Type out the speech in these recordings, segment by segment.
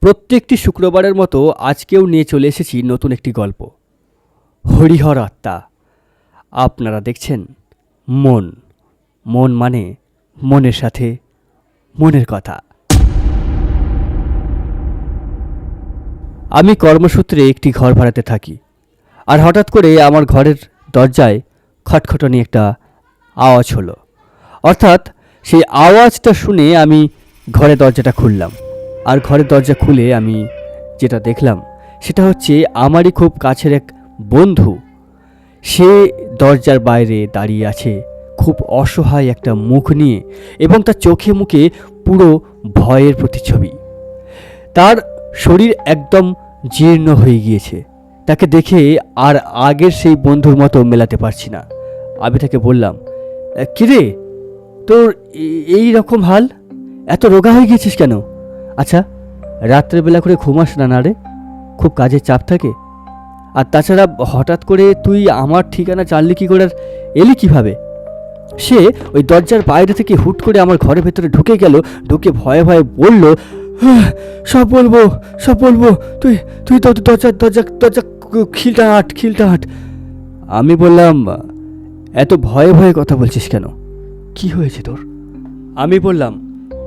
প্রত্যেকটি শুক্রবারের মতো আজকেও নিয়ে চলে এসেছি নতুন একটি গল্প। হরিহর আত্মা। আপনারা দেখছেন মন। মন মানে মনের সাথে মনের কথা। আমি কর্মসূত্রে একটি ঘর ভাড়াতে থাকি। আর হঠাৎ করে আমার ঘরের দরজায় খটখটানি একটা আওয়াজ হলো। অর্থাৎ সেই আওয়াজটা শুনে আমি ঘরে দরজাটা খুললাম। আর ঘরের দরজা খুলে আমি যেটা দেখলাম সেটা হচ্ছে আমারই খুব কাছের এক বন্ধু। সে দরজার বাইরে দাঁড়িয়ে আছে খুব অসহায় একটা মুখ নিয়ে এবং তার চোখে মুখে পুরো ভয়ের প্রতিচ্ছবি। তার শরীর একদম জীর্ণ হয়ে গিয়েছে। তাকে দেখে আর আগের সেই বন্ধুর মতো মেলাতে পারছি না। আমি তাকে বললাম "এ, কিরে তোর এই রকম হাল? এত রোগা হয়ে গিয়েছিস কেন? আচ্ছা রাত্রেবেলা করে ঘুমাস না না রে? খুব কাজের চাপ থাকে। আর তাছাড়া হঠাৎ করে তুই আমার ঠিকানা জানলি কি করে আর এলি কীভাবে? সে ওই দরজার বাইরে থেকে হুট করে আমার ঘরের ভেতরে ঢুকে গেল, ঢুকে ভয়ে ভয়ে বলল সব বলব সব বলব, তুই তুই তো দরজা দরজা দরজা খিলটা হাট খিলটা হাট। আমি বললাম, এত ভয়ে ভয়ে কথা বলছিস কেন? কি হয়েছে তোর? আমি বললাম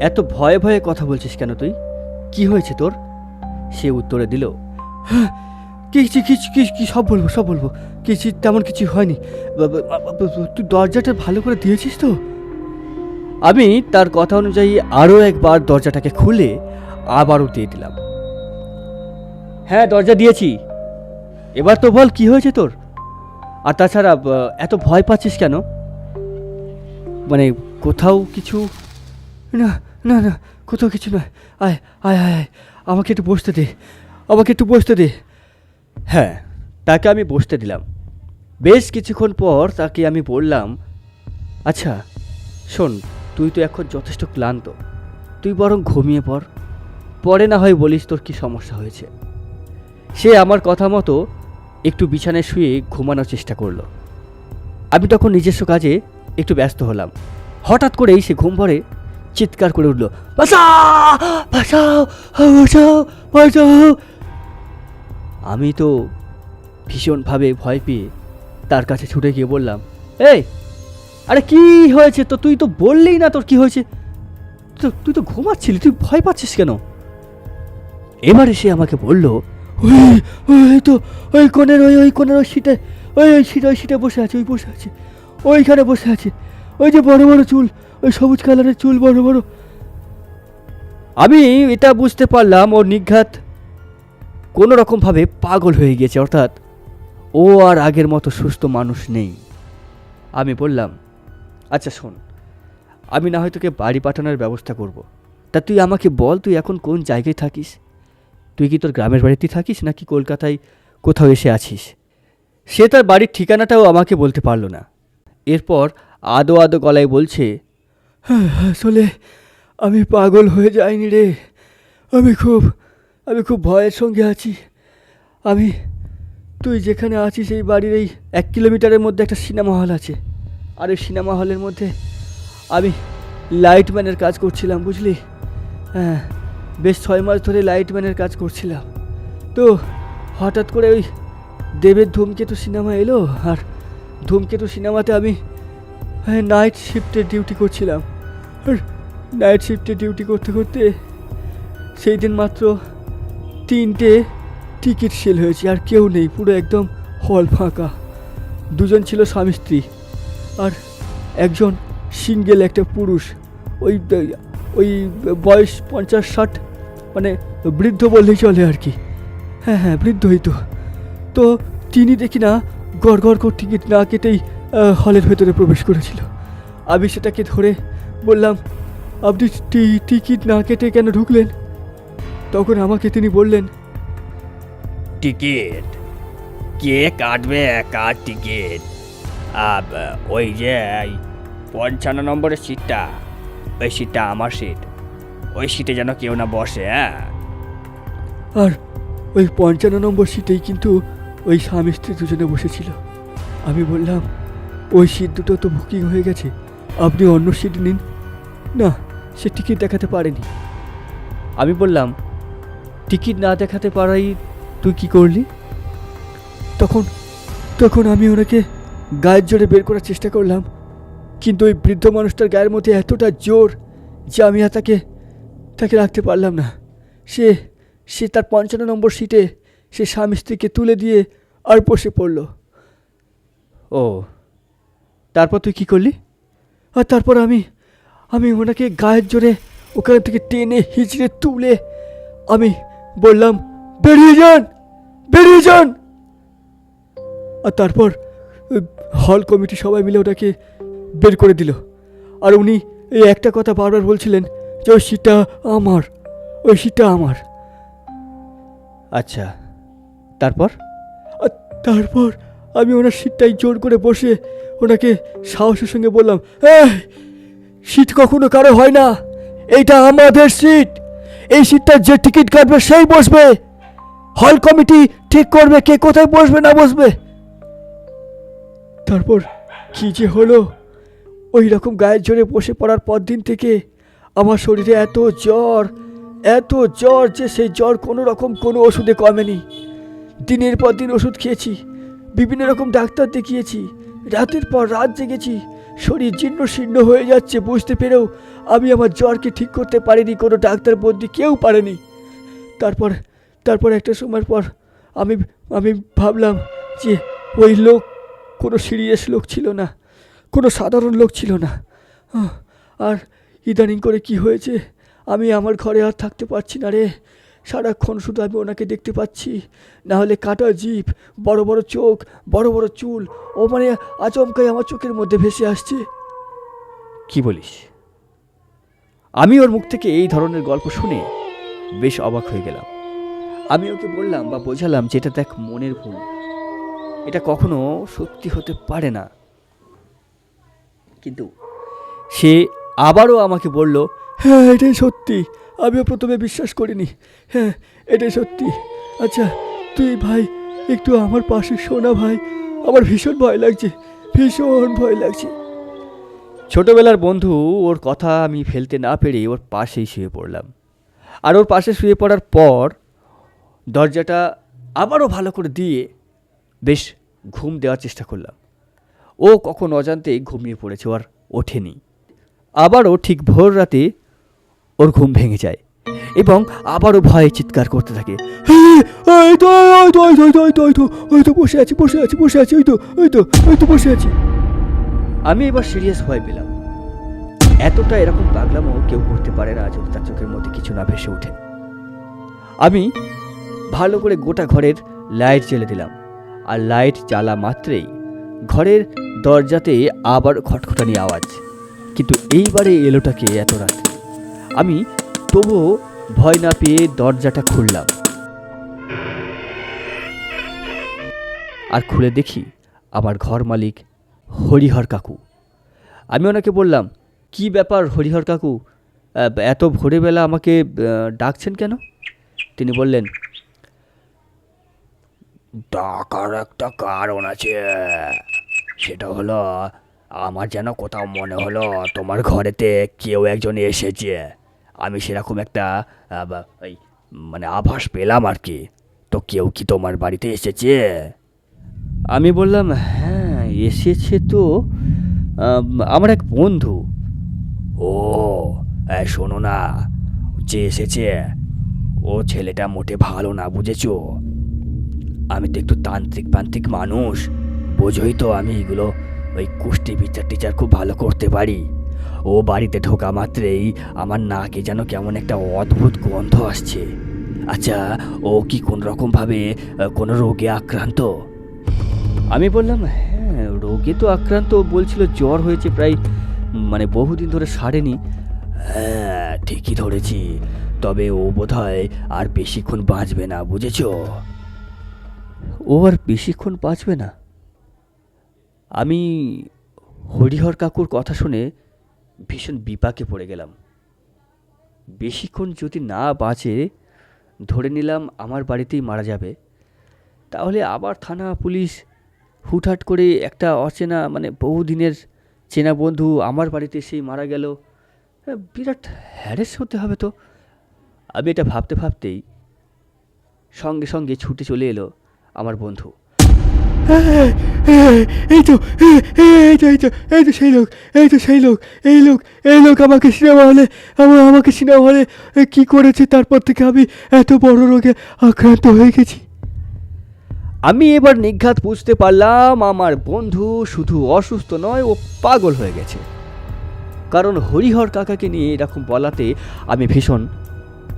এত ভয়ে ভয়ে কথা বলছিস কেন তুই? কি হয়েছে তোর? সে উত্তরে দিল "হ্যাঁ, কিছু কিছু কি সব বলব সব বলব। কিছু তেমন কিছু হয়নি। তুই দরজাটা ভালো করে দিয়েছিস তো? আমি তার কথা অনুযায়ী আরও একবার দরজাটাকে খুলে আবারও দিয়ে দিলাম। হ্যাঁ দরজা দিয়েছি। এবার তো বল কি হয়েছে তোর? আর তাছাড়া এত ভয় পাচ্ছিস কেন? মানে কোথাও কিছু? না না না, কোথাও কিছু নয়। আয় আয় আয় আয়, আমাকে একটু বসতে দে। আমাকে একটু বসতে দে। হ্যাঁ তাকে আমি বসতে দিলাম। বেশ কিছুক্ষণ পর তাকে আমি বললাম আচ্ছা শোন, তুই তো এখন যথেষ্ট ক্লান্ত। তুই বরং ঘুমিয়ে পড়। পরে না হয় বলিস তোর কি সমস্যা হয়েছে? সে আমার কথা মতো একটু বিছানায় শুয়ে ঘুমানোর চেষ্টা করল। আমি তখন নিজস্ব কাজে একটু ব্যস্ত হলাম। হঠাৎ করেই সে ঘুম ভরে চিৎকার করে উঠল, বাঁচাও বাঁচাও বাঁচাও বাঁচাও। আমি তো ভীষণভাবে ভয় পেয়ে তার কাছে ছুটে গিয়ে বললাম, এই, আরে কি হয়েছে? তো তুই তো বললেই না তোর কি হয়েছে। তো তুই তো ঘুমাচ্ছিলি, তুই ভয় পাচ্ছিস কেন? এবারে সে আমাকে বলল, ওই ওই তো, ওই কোণের, ওই ওই কোণের, ওই সিটে, ওই ওই সিটে ওই সিটে বসে আছে, ওই বসে আছে, ওইখানে বসে আছে। ওই যে বড় বড় চুল সবুজ কালারের চুল বড় বড়। আমি এটা বুঝতে পারলাম ওর নিঘাত কোনো রকমভাবে পাগল হয়ে গিয়েছে অর্থাৎ ও আর আগের মতো সুস্থ মানুষ নেই। আমি বললাম আচ্ছা শোন আমি না হয় তোকে বাড়ি পাঠানোর ব্যবস্থা করব। তা তুই আমাকে বল তুই এখন কোন জায়গায় থাকিস? তুই কি তোর গ্রামের বাড়িতেই থাকিস নাকি কলকাতায় কোথাও এসে আছিস? সে তার বাড়ির ঠিকানাটাও আমাকে বলতে পারল না। এরপর আদো আদো গলায় বলছে "হ্যাঁ, আসলে আমি পাগল হয়ে যাইনি রে। আমি খুব আমি খুব ভয়ের সঙ্গে আছি। আমি, তুই যেখানে আছিস এই বাড়ির এই এক কিলোমিটারের মধ্যে একটা সিনেমা হল আছে। আর ওই সিনেমা হলের মধ্যে আমি লাইটম্যানের কাজ করছিলাম, বুঝলি? হ্যাঁ বেশ ছয় মাস ধরে লাইটম্যানের কাজ করছিলাম। তো হঠাৎ করে ওই দেবের ধূমকেতু সিনেমা এলো, আর ধূমকেতু সিনেমাতে আমি হ্যাঁ নাইট শিফটে ডিউটি করছিলাম। নাইট শিফটে ডিউটি করতে করতে সেই দিন মাত্র তিনটে টিকিট সেল হয়েছে, আর কেউ নেই, পুরো একদম হল ফাঁকা। দুজন ছিল স্বামী স্ত্রী, আর একজন সিঙ্গেল একটা পুরুষ। ওই ওই বয়স পঞ্চাশ ষাট মানে বৃদ্ধ বললেই চলে আর কি। হ্যাঁ হ্যাঁ বৃদ্ধই তো। তো তিনি দেখি না গড় গড় করে টিকিট না কেটেই হলের ভেতরে প্রবেশ করেছিল। আমি সেটাকে ধরে বললাম আপনি টিকিট না কেটে কেন ঢুকলেন? তখন আমাকে তিনি বললেন টিকিট? কে কাটবে কার টিকিট? আব, ওই যে পঞ্চান্ন নম্বরের সিটটা ওই সিটটা আমার সিট। ওই সিটে যেন কেউ না বসে হ্যাঁ? আর ওই পঞ্চান্ন নম্বর সিটেই কিন্তু ওই স্বামী স্ত্রী দুজনে বসেছিল। আমি বললাম ওই সিট দুটো তো বুকিং হয়ে গেছে। আপনি অন্য সিট নিন। না, সে টিকিট দেখাতে পারেনি। আমি বললাম টিকিট না দেখাতে পারাই, তুই কি করলি? তখন তখন আমি ওনাকে গায়ের জোরে বের করার চেষ্টা করলাম। কিন্তু ওই বৃদ্ধ মানুষটার গায়ের মধ্যে এতটা জোর যে আমি আর তাকে তাকে রাখতে পারলাম না। সে সে তার পঞ্চান্ন নম্বর সিটে সে স্বামী স্ত্রীকে তুলে দিয়ে আর বসে পড়ল। ও, তারপর তুই কি করলি? আর তারপর আমি আমি ওনাকে গায়ের জোরে ওখান থেকে টেনে হিচড়ে তুলে আমি বললাম বেরিয়ে যান বেরিয়ে যান! আর তারপর হল কমিটি সবাই মিলে ওটাকে বের করে দিল। আর উনি এই একটা কথা বারবার বলছিলেন যে ওই সিটটা আমার ওই সিটটা আমার। আচ্ছা তারপর? তারপর আমি ওনার সিটটাই জোর করে বসে ওনাকে সাহসের সঙ্গে বললাম সিট কখনো কারও হয় না। এইটা আমাদের সিট। এই সিটটা যে টিকিট কাটবে সেই বসবে। হল কমিটি ঠিক করবে, কে কোথায় বসবে না বসবে। তারপর কি যে হলো? ওই রকম গায়ের জোরে বসে পড়ার পর দিন থেকে আমার শরীরে এত জ্বর এত জ্বর যে সেই জ্বর কোনো রকম কোনো ওষুধে কমেনি। দিনের পর দিন ওষুধ খেয়েছি, বিভিন্ন রকম ডাক্তার দেখিয়েছি রাতের পর রাত জেগেছি, শরীর জীর্ণ শীর্ণ হয়ে যাচ্ছে বুঝতে পেরেও আমি আমার জ্বরকে ঠিক করতে পারিনি, কোনো ডাক্তার বন্দি কেউ পারেনি। তারপর তারপর একটা সময়ের পর আমি আমি ভাবলাম যে ওই লোক কোনো সিরিয়াস লোক ছিল না, কোনো সাধারণ লোক ছিল না। আর ইদানিং করে কি হয়েছে, আমি আমার ঘরে আর থাকতে পারছি না রে। সারাক্ষণ শুধু আমি ওনাকে দেখতে পাচ্ছি। না হলে কাটা জিভ, বড় বড় চোখ, বড় বড় চুল, ও মানে আচমকাই আমার চোখের মধ্যে ভেসে আসছে। কি বলিস? আমি ওর মুখ থেকে এই ধরনের গল্প শুনে বেশ অবাক হয়ে গেলাম। আমি ওকে বললাম বা বোঝালাম যে এটা দেখ মনের ভুল। এটা কখনো সত্যি হতে পারে না। কিন্তু সে আবারও আমাকে বলল হ্যাঁ এটাই সত্যি। আমিও প্রথমে বিশ্বাস করিনি। হ্যাঁ এটাই সত্যি। আচ্ছা তুই ভাই, একটু আমার পাশে শোনা ভাই, আমার ভীষণ ভয় লাগছে, ভীষণ ভয় লাগছে। ছোটবেলার বন্ধু, ওর কথা আমি ফেলতে না পেরে ওর পাশেই শুয়ে পড়লাম। আর ওর পাশে শুয়ে পড়ার পর দরজাটা আবারও ভালো করে দিয়ে বেশ ঘুম দেওয়ার চেষ্টা করলাম। ও কখন অজান্তে ঘুমিয়ে পড়েছে আর ওঠেনি। আবারও ঠিক ভোর রাতে ওর ঘুম ভেঙে যায় এবং আবারও ভয়ে চিৎকার করতে থাকে। বসে আছি বসে আছি বসে আছি ওই তো ওই তো বসে আছি। আমি এবার সিরিয়াস ভয় পেলাম। এতটা এরকম পাগলামও কেউ করতে পারে না যদি তার চোখের মধ্যে কিছু না ভেসে ওঠে। আমি ভালো করে গোটা ঘরের লাইট জ্বেলে দিলাম আর লাইট জ্বালা মাত্রেই ঘরের দরজাতে আবার খটখটানি আওয়াজ। কিন্তু এইবারে এলোটাকে এত রাতে আমি তবুও ভয় না পেয়ে দরজাটা খুললাম। আর খুলে দেখি আমার ঘর মালিক হরিহর কাকু। আমি ওনাকে বললাম, কি ব্যাপার হরিহর কাকু? এত ভোরবেলা আমাকে ডাকছেন কেন? তিনি বললেন, ডাকার একটা কারণ আছে। সেটা হলো, আমার যেন কোথাও মনে হলো তোমার ঘরেতে কেউ একজন এসেছে। আমি সেরকম একটা ওই মানে আভাস পেলাম আর কি। তো কেউ কি তোমার বাড়িতে এসেছে? আমি বললাম হ্যাঁ এসেছে তো। আমার এক বন্ধু। ও শোনো না যে এসেছে ও ছেলেটা মোটে ভালো না বুঝেছ? আমি তো একটু তান্ত্রিক পান্ত্রিক মানুষ বোঝোই তো আমি এগুলো ওই কুষ্টি বিচার টিচার খুব ভালো করতে পারি। ও বাড়িতে ঢোকা মাত্রেই আমার নাকে যেন কেমন একটা অদ্ভুত গন্ধ আসছে। আচ্ছা ও কি কোন রকমভাবে কোনো রোগে আক্রান্ত? আমি বললাম হ্যাঁ রোগে তো আক্রান্ত বলছিল জ্বর হয়েছে প্রায় মানে বহুদিন ধরে সারেনি। হ্যাঁ ঠিকই ধরেছি, তবে ও বোধহয় আর বেশিক্ষণ বাঁচবে না, বুঝেছ? ও আর বেশিক্ষণ বাঁচবে না? আমি হরিহর কাকুর কথা শুনে ভীষণ বিপাকে পড়ে গেলাম। বেশিক্ষণ যদি না বাঁচে ধরে নিলাম আমার বাড়িতেই মারা যাবে তাহলে আবার থানা পুলিশ হুটহাট করে একটা অচেনা মানে বহুদিনের চেনা বন্ধু আমার বাড়িতে সেই মারা গেল। হ্যাঁ, বিরাট হ্যারেস হতে হবে তো। আমি এটা ভাবতে ভাবতেই সঙ্গে সঙ্গে ছুটে চলে এলো আমার বন্ধু। এই তো এই তো এই তো এই তো সেই লোক এই তো সেই লোক এই লোক এই লোক আমাকে সিনেমা হলে আমার আমাকে সিনেমা হলে কি করেছে? তারপর থেকে আমি এত বড় রোগে আক্রান্ত হয়ে গেছি। আমি এবার নিঘাত বুঝতে পারলাম আমার বন্ধু শুধু অসুস্থ নয় ও পাগল হয়ে গেছে। কারণ হরিহর কাকাকে নিয়ে এরকম বলাতে আমি ভীষণ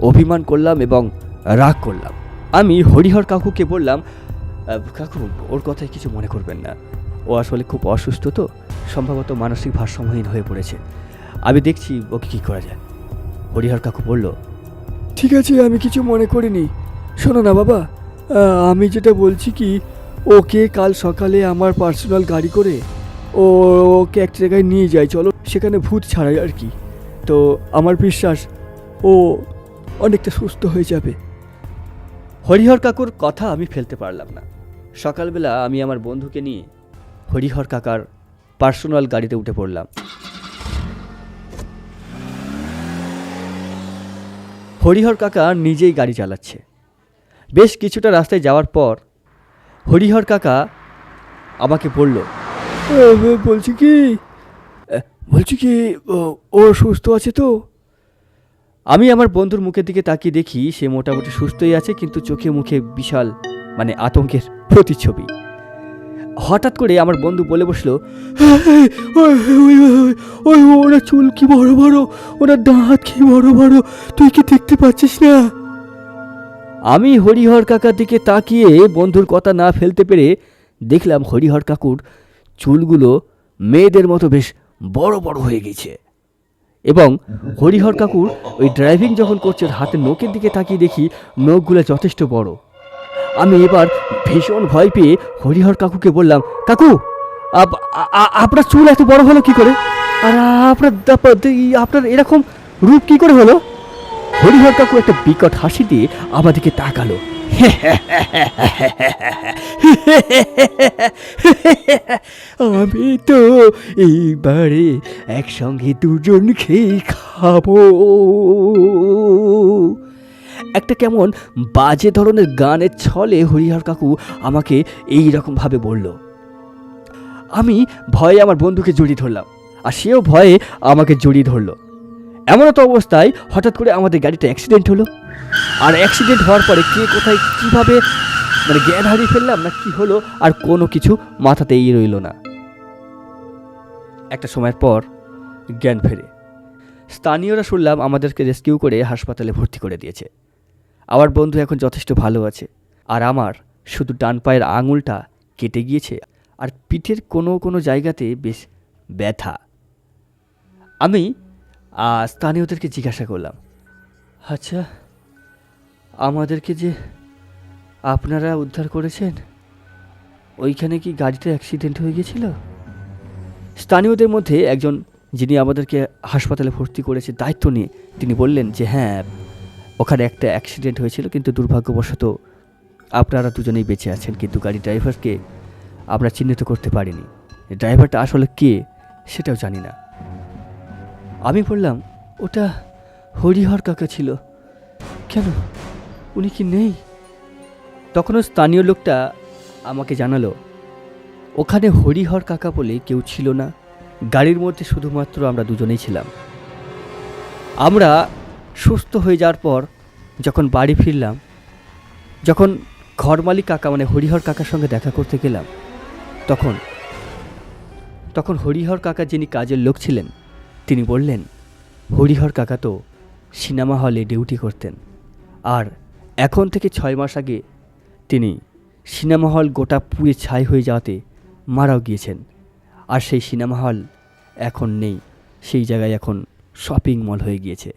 অভিমান করলাম এবং রাগ করলাম। আমি হরিহর কাকুকে বললাম "আহ, কাকু, ওর কথায় কিছু মনে করবেন না। ও আসলে খুব অসুস্থ তো, সম্ভবত মানসিক ভারসাম্যহীন হয়ে পড়েছে। আমি দেখছি ওকে কী করা যায়। হরিহর কাকু বলল, ঠিক আছে, আমি কিছু মনে করিনি। শোনো না বাবা আমি যেটা বলছি কি, ওকে কাল সকালে আমার পার্সোনাল গাড়ি করে ও, ওকে এক জায়গায় নিয়ে যাই চলো। সেখানে ভূত ছাড়াই আর কি। তো আমার বিশ্বাস ও অনেকটা সুস্থ হয়ে যাবে। হরিহর কাকুর কথা আমি ফেলতে পারলাম না। সকালবেলা আমি আমার বন্ধুকে নিয়ে হরিহর কাকার পার্সোনাল গাড়িতে উঠে পড়লাম। হরিহর কাকা নিজেই গাড়ি চালাচ্ছে। বেশ কিছুটা রাস্তায় যাওয়ার পর হরিহর কাকা আমাকে বলল বলছি কি? বলছি কি ও সুস্থ আছে তো? আমি আমার বন্ধুর মুখের দিকে তাকিয়ে দেখি সে মোটামুটি সুস্থই আছে কিন্তু চোখে মুখে বিশাল মানে আতঙ্কের প্রতিচ্ছবি হঠাৎ করে আমার বন্ধু বলে বসল ওই ওরা চুল কি বড় বড় ওরা দাঁত কি বড় বড় তুই কি দেখতে পাচ্ছিস না আমি হরিহর কাকার দিকে তাকিয়ে বন্ধুর কথা না ফেলতে পেরে দেখলাম হরিহর কাকুর চুলগুলো মেয়েদের মতো বেশ বড় বড় হয়ে গেছে এবং হরিহর কাকুর ওই ড্রাইভিং যখন করছে হাতে নখের দিকে তাকিয়ে দেখি নখগুলো যথেষ্ট বড়। আমি এবার ভীষণ ভয় পেয়ে হরিহর কাকুকে বললাম, কাকু আপনার চুল এত বড় হলো কি করে? আর আপনার আপনার এরকম রূপ কি করে হলো? হরিহর কাকু একটা বিকট হাসি দিয়ে আমাদেরকে তাকালো। আমি তো এইবারে একসঙ্গে দুজন খেয়ে খাব। একটা কেমন বাজে ধরনের গানের ছলে হরিহর কাকু আমাকে এই রকমভাবে বলল। আমি ভয়ে আমার বন্ধুকে জড়িয়ে ধরলাম, আর সেও ভয়ে আমাকে জড়িয়ে ধরলো। এমন তো অবস্থায় হঠাৎ করে আমাদের গাড়িটা অ্যাক্সিডেন্ট হলো। আর অ্যাক্সিডেন্ট হওয়ার পরে কে কোথায় কীভাবে মানে জ্ঞান হারিয়ে ফেললাম না কি হলো, আর কোনো কিছু মাথাতেই রইল না। একটা সময়ের পর জ্ঞান ফেরে। স্থানীয়রা শুনলাম আমাদেরকে রেস্কিউ করে হাসপাতালে ভর্তি করে দিয়েছে। আমার বন্ধু এখন যথেষ্ট ভালো আছে, আর আমার শুধু ডান পায়ের আঙুলটা কেটে গিয়েছে, আর পিঠের কোনো কোনো জায়গাতে বেশ ব্যথা। আমি স্থানীয়দেরকে জিজ্ঞাসা করলাম আচ্ছা আমাদেরকে যে আপনারা উদ্ধার করেছেন, ওইখানে কি গাড়িতে অ্যাক্সিডেন্ট হয়ে গেছিল? স্থানীয়দের মধ্যে একজন যিনি আমাদেরকে হাসপাতালে ভর্তি করেছে দায়িত্ব নিয়ে, তিনি বললেন যে হ্যাঁ ওখানে একটা অ্যাক্সিডেন্ট হয়েছিল, কিন্তু দুর্ভাগ্যবশত আপনারা দুজনেই বেঁচে আছেন, কিন্তু গাড়ি ড্রাইভারকে আমরা চিহ্নিত করতে পারিনি। ড্রাইভারটা আসলে কে, সেটাও জানি না। আমি বললাম, ওটা হরিহর কাকা ছিল। কেন? উনি কি নেই? তখনও স্থানীয় লোকটা আমাকে জানালো, ওখানে হরিহর কাকা বলে কেউ ছিল না। গাড়ির মধ্যে শুধুমাত্র আমরা দুজনেই ছিলাম। আমরা সুস্থ হয়ে যাওয়ার পর যখন বাড়ি ফিরলাম, যখন ঘরমালিক কাকা মানে হরিহর কাকার সঙ্গে দেখা করতে গেলাম, তখন তখন হরিহর কাকা যিনি কাজের লোক ছিলেন, তিনি বললেন, হরিহর কাকা তো সিনেমা হলে ডিউটি করতেন। আর এখন থেকে ছয় মাস আগে তিনি সিনেমা হল গোটা পুড়ে ছাই হয়ে যাওয়াতে মারাও গিয়েছেন। আর সেই সিনেমা হল এখন নেই, সেই জায়গায় এখন শপিং মল হয়ে গিয়েছে।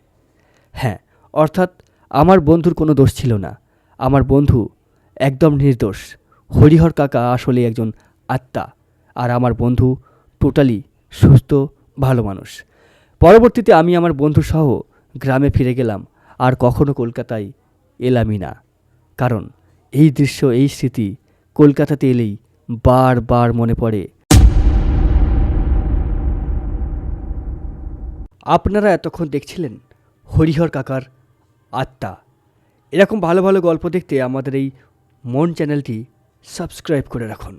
হ্যাঁ অর্থাৎ আমার বন্ধুর কোনো দোষ ছিল না। আমার বন্ধু একদম নির্দোষ। হরিহর কাকা আসলে একজন আত্মা, আর আমার বন্ধু টোটালি সুস্থ, ভালো মানুষ। পরবর্তীতে আমি আমার বন্ধু সহ গ্রামে ফিরে গেলাম, আর কখনো কলকাতায় এলামই না কারণ এই দৃশ্য, এই স্মৃতি কলকাতাতে এলেই বারবার মনে পড়ে। আপনারা এতক্ষণ দেখছিলেন হরিহর কাকার আত্মা। এরকম ভালো ভালো গল্প দেখতে আমাদের এই মন চ্যানেলটি সাবস্ক্রাইব করে রাখুন।